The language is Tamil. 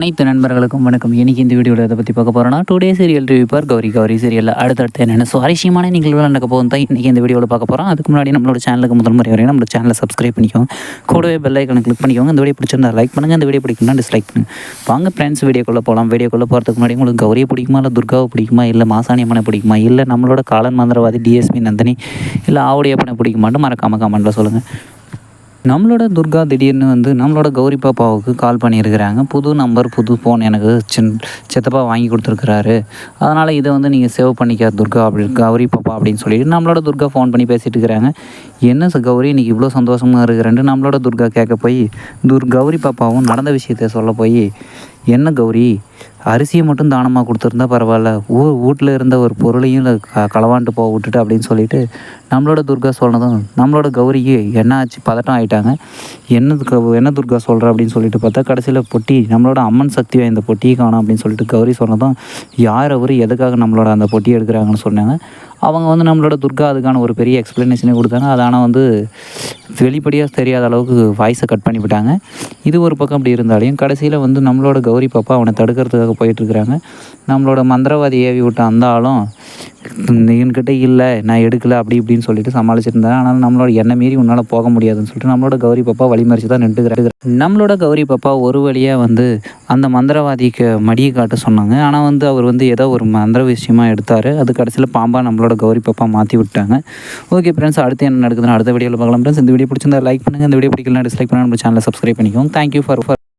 அனைத்து நண்பர்களுக்கும் வணக்கம். இன்னைக்கு இந்த வீடியோவில் இதை பற்றி பார்க்க போகிறோம்னா டூ டே சீரியல் ரிவ்யூ பார் கௌரி. கௌரி சீரியலில் அடுத்தடுத்து என்னென்ன சுவாரஸ்யமான நிகழ்வுகள் நடக்க போகும் தான் இன்றைக்கி இந்த வீடியோவில் பார்க்க போகிறோம் அதுக்கு முன்னாடி நம்மளோட சேனலுக்கு முதல் முறை வரையும் நம்மளோட சேனலை சப்ஸ்கிரைப் பண்ணிக்கோங்க. கூடவே பெல் ஐக்கனை கிளிக் பண்ணிக்கோங்க. இந்த வீடியோ பிடிச்சிருந்தா லைக் பண்ணுங்கள் இந்த வீடியோ பிடிக்கும்னா டிஸ்லைக் பண்ணுங்கள் வாங்க ஃப்ரெண்ட்ஸ் வீடியோக்குள்ளே போகலாம் வீடியோக்குள்ளே போகிறதுக்கு முன்னாடி உங்களுக்கு கௌரியை பிடிக்குமா இல்லை துர்காவை பிடிக்குமா இல்லை மாசாணி அம்மனை பிடிக்குமா இல்லை நம்மளோட காலன் மந்திரவாதி டிஎஸ்பி நந்தினி இல்லை ஆவுடைய அப்பனை பிடிக்குமான்னு மறக்காம கமெண்ட்டில் சொல்லுங்கள் நம்மளோட துர்கா திடீர்னு வந்து நம்மளோட கௌரி பாப்பாவுக்கு கால் பண்ணியிருக்கிறாங்க. புது நம்பர் புது ஃபோன் எனக்கு சின் சித்தப்பா வாங்கி கொடுத்துருக்குறாரு. அதனால் இதை வந்து நீங்கள் சேவ் பண்ணிக்க துர்கா அப்படி கௌரி பாப்பா அப்படின்னு சொல்லிட்டு நம்மளோட துர்கா ஃபோன் பண்ணி பேசிகிட்டு இருக்கிறாங்க. என்ன சார் கௌரி இன்றைக்கி இவ்வளோ சந்தோஷமாக இருக்கிறேன்ட்டு நம்மளோட துர்கா கேட்க போய் துர் கௌரி பாப்பாவும் நடந்த விஷயத்த சொல்ல போய் என்ன கௌரி அரிசியை மட்டும் தானமாக கொடுத்துருந்தா பரவாயில்ல. ஊ வீட்டில் இருந்த ஒரு பொருளையும் க களவாண்டு போக விட்டுட்டு அப்படின்னு சொல்லிட்டு நம்மளோட துர்கா சொன்னதும் நம்மளோட கௌரிக்கு என்ன ஆச்சு? பதட்டம் ஆகிட்டாங்க என்ன துர்கா- என்ன துர்கா சொல்கிற அப்படின்னு சொல்லிட்டு பார்த்தா கடைசியில் பொட்டி நம்மளோட அம்மன் சக்தி வாய்ந்த பொட்டியை காணோம் அப்படின்னு சொல்லிட்டு கௌரி சொன்னதும் யார் அவர்? எதுக்காக நம்மளோட அந்த பொட்டியை எடுக்கிறாங்கன்னு சொன்னாங்க. அவங்க வந்து நம்மளோட துர்கா அதுக்கான ஒரு பெரிய எக்ஸ்ப்ளனேஷனே கொடுத்தாங்க. அது ஆனால் வந்து வெளிப்படையாக தெரியாத அளவுக்கு வாய்ஸை கட் பண்ணிவிட்டாங்க இது ஒரு பக்கம் அப்படி இருந்தாலையும் கடைசியில் வந்து நம்மளோட கௌரி பாப்பா அவனை தடுக்கிறதுக்காக போயிட்டுருக்குறாங்க நம்மளோட மந்திரவாதி ஏவி விட்ட அந்த ஆளும் என்கிட்ட இல்லை நான் எடுக்கலை அப்படி இப்படின்னு சொல்லிட்டு சமாளிச்சிருந்தேன். ஆனால் நம்மளோட எண்ணெய் மீறி உன்னால் போக முடியாதுன்னு சொல்லிட்டு நம்மளோட கௌரி பாப்பா வழிமறிச்சு தான் நின்றுக்கிறாங்க நம்மளோட கௌரி பாப்பா ஒரு வழியாக வந்து அந்த மந்திரவாதிக்கு மடியை காட்ட சொன்னாங்க. ஆனால் வந்து அவர் வந்து ஏதோ ஒரு மந்திர விஷயமா எடுத்தார். அது கடைசியில் பாம்பா நம்மளோட கௌரி பாப்பா மாற்றி விட்டாங்க. ஓகே ஃப்ரெண்ட்ஸ் அடுத்து என்ன நடக்குதுன்னு அடுத்த வீடியோவில் பார்க்கலாம். ஃப்ரெண்ட்ஸ் இந்த வீடியோ பிடிச்சிருந்தா லைக் பண்ணுங்கள் இந்த வீடியோ பிடிக்கலாம் டிஸ்லைக் பண்ணுங்கள் நம்ம சேனலை சப்ஸ்கிரைப் பண்ணிக்கோங்க. Thank you for for